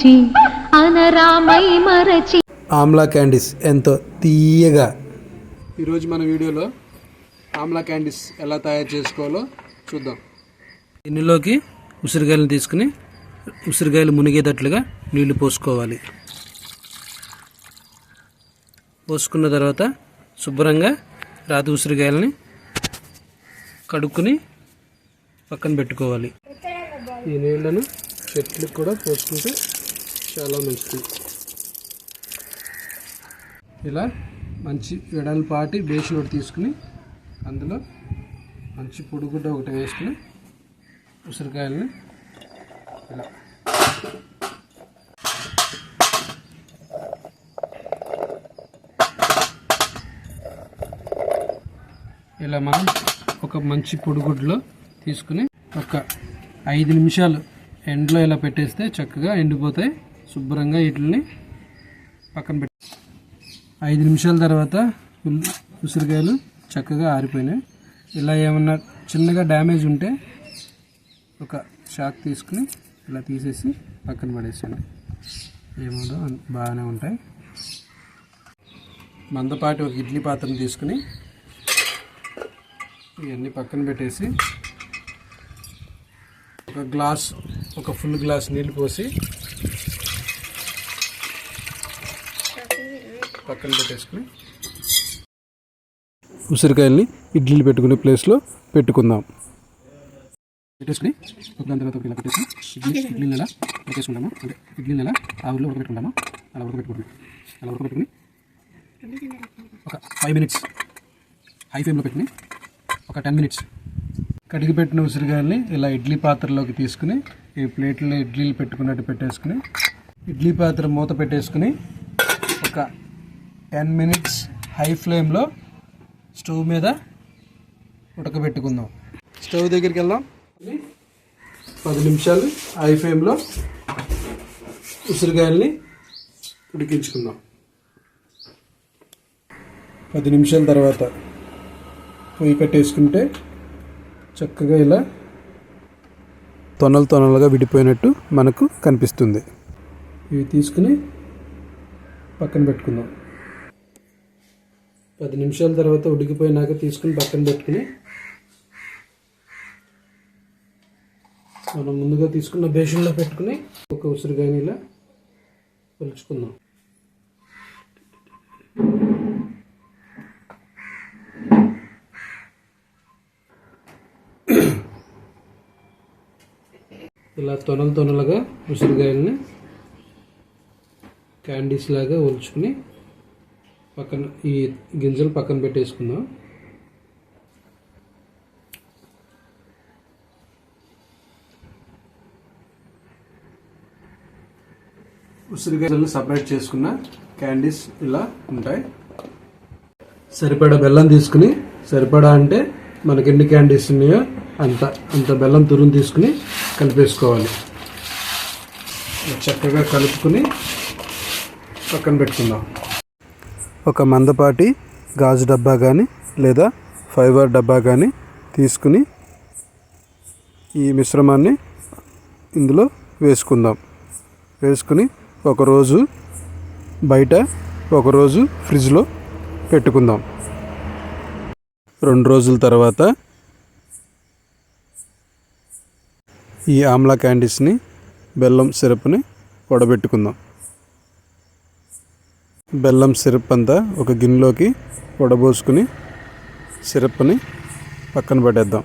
పిలిచి అనరామై మరచి. ఆమ్లా క్యాండీస్ ఎంతో తీయగా. ఈరోజు మన వీడియోలో ఆమ్లా క్యాండీస్ ఎలా తయారు చేసుకోవాలో చూద్దాం. దీనిలోకి ఉసిరికాయలను తీసుకుని ఉసిరికాయలు మునిగేటట్లుగా నీళ్ళు పోసుకోవాలి. పోసుకున్న తర్వాత శుభ్రంగా రాతి ఉసిరికాయలని కడుక్కుని పక్కన పెట్టుకోవాలి. ఈ నీళ్ళను చెట్లకు కూడా పోసుకుంటే చాలా మంచిది. ఇలా మంచి వెడల్పాటి బేషన్ ఒకటి తీసుకుని అందులో మంచి పొడిగుడ్డ ఒకటి వేసుకుని ఉసిరికాయలని ఇలా. ఇలా మనం ఒక మంచి పొడిగుడ్లో తీసుకుని ఒక ఐదు నిమిషాలు ఎండలో ఇలా పెట్టేస్తే చక్కగా ఎండిపోతాయి. శుభ్రంగా వీటిని పక్కన పెట్టి ఐదు నిమిషాల తర్వాత ఉసిరికాయలు చక్కగా ఆరిపోయినాయి. ఇలా ఏమన్నా చిన్నగా డ్యామేజ్ ఉంటే ఒక షాక్ తీసుకుని ఇలా తీసేసి పక్కన పడేసండి ఏమో బాగానే ఉంటాయి. మందపాటి ఒక ఇడ్లీ పాత్రను తీసుకుని ఇవన్నీ పక్కన పెట్టేసి ఒక గ్లాస్ ఒక ఫుల్ గ్లాస్ నీళ్ళు పోసి పక్కన పెట్టేసుకుని ఉసిరికాయల్ని ఇడ్లీలు పెట్టుకునే ప్లేస్లో పెట్టుకుందాం. పెట్టేసుకుని ఒక తర్వాత ఒక ఇలా పెట్టేసి ఇడ్లీ నెల ఎలా పెట్టేసుకుంటాము అంటే ఇడ్లీ నెల ఆ ఊళ్ళో ఉడకబెట్టుకుంటాము అలా ఉడకబెట్టుకుంటాము అలా ఉడకబెట్టుకుని ఒక ఫైవ్ మినిట్స్ హై ఫ్లేమ్లో పెట్టుకుని ఒక టెన్ మినిట్స్ కడిగి పెట్టిన ఉసిరికాయల్ని ఇలా ఇడ్లీ పాత్రలోకి తీసుకుని ఈ ప్లేట్లో ఇడ్లీలు పెట్టుకున్నట్టు పెట్టేసుకుని ఇడ్లీ పాత్ర మూత పెట్టేసుకుని ఒక టెన్ మినిట్స్ హై ఫ్లేమ్లో స్టవ్ మీద ఉడకబెట్టుకుందాం. స్టవ్ దగ్గరికి వెళ్దాం. పది నిమిషాలు హై ఫ్లేమ్లో ఉసిరికాయల్ని ఉడికించుకుందాం. పది నిమిషాల తర్వాత పొయ్యి కట్టేసుకుంటే చక్కగా ఇలా తొనలు తొనలుగా విడిపోయినట్టు మనకు కనిపిస్తుంది. ఇవి తీసుకుని పక్కన పెట్టుకుందాం. పది నిమిషాల తర్వాత ఉడికిపోయినాక తీసుకుని పక్కన పెట్టుకుని మనం ముందుగా తీసుకున్న బేషన్లో పెట్టుకుని ఒక ఉసిరిగాయని ఇలా పలుచుకుందాం ఇలా తొనలు తొనలుగా ఉసిరికాయలని క్యాండీస్ లాగా ఒలుచుకుని పక్కన ఈ గింజలు పక్కన పెట్టేసుకుందాం. ఉసిరికాయలను సపరేట్ చేసుకున్న క్యాండీస్ ఇలా ఉంటాయి. సరిపడా బెల్లం తీసుకుని సరిపడా అంటే మనకి ఎన్ని క్యాండీస్ ఉన్నాయో అంత అంత బెల్లం తురుము తీసుకుని కలిపేసుకోవాలి. చక్కగా కలుపుకుని పక్కన పెట్టుకుందాం. ఒక మందపాటి గాజు డబ్బా కానీ లేదా ఫైబర్ డబ్బా కానీ తీసుకుని ఈ మిశ్రమాన్ని ఇందులో వేసుకుందాం. వేసుకుని ఒకరోజు బయట ఒకరోజు ఫ్రిడ్జ్లో పెట్టుకుందాం. రెండు రోజుల తర్వాత ఈ ఆమ్లా క్యాండీస్ని బెల్లం సిరప్ని వడబెట్టుకుందాం. బెల్లం సిరప్ అంతా ఒక గిన్నెలోకి వడబోసుకుని సిరప్ని పక్కన పడేద్దాం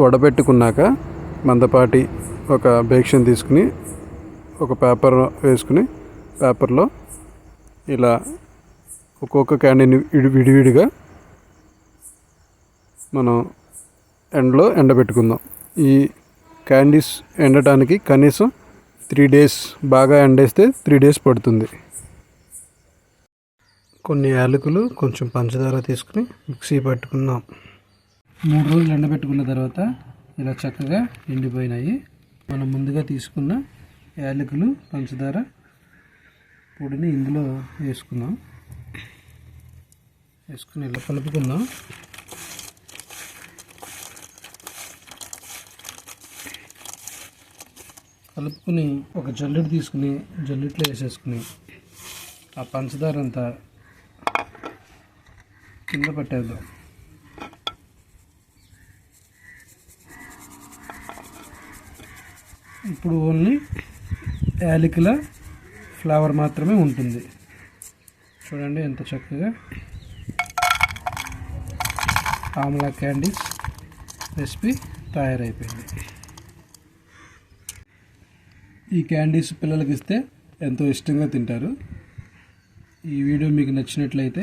వడబెట్టుకున్నాక మందపాటి ఒక బేక్షన్ తీసుకుని ఒక పేపర్ వేసుకుని పేపర్లో ఇలా ఒక్కొక్క క్యాండీని విడి విడివిడిగా మనం ఎండలో ఎండబెట్టుకుందాం. ఈ క్యాండీస్ ఎండటానికి కనీసం త్రీ డేస్ బాగా ఎండేస్తే త్రీ డేస్ పడుతుంది. కొన్ని యాలకులు కొంచెం పంచదార తీసుకుని మిక్సీ పట్టుకుందాం మూడు రోజులు ఎండబెట్టుకున్న తర్వాత ఇలా చక్కగా ఎండిపోయినాయి. మనం ముందుగా తీసుకున్న యాలకులు పంచదార పొడిని ఇందులో వేసుకుందాం. వేసుకుని ఇలా కలుపుకుందాం. కలుపుకుని ఒక జల్లెడ తీసుకుని జల్లెట్లో వేసేసుకుని ఆ పంచదార అంతా కింద పెట్టేద్దాం. ఇప్పుడు ఓన్లీ యాలకుల ఫ్లేవర్ మాత్రమే ఉంటుంది. చూడండి ఎంత చక్కగా. ఆమ్లా క్యాండీస్ రెసిపీ తయారైపోయింది. ఈ క్యాండీస్ పిల్లలకి ఇస్తే ఎంతో ఇష్టంగా తింటారు. ఈ వీడియో మీకు నచ్చినట్లయితే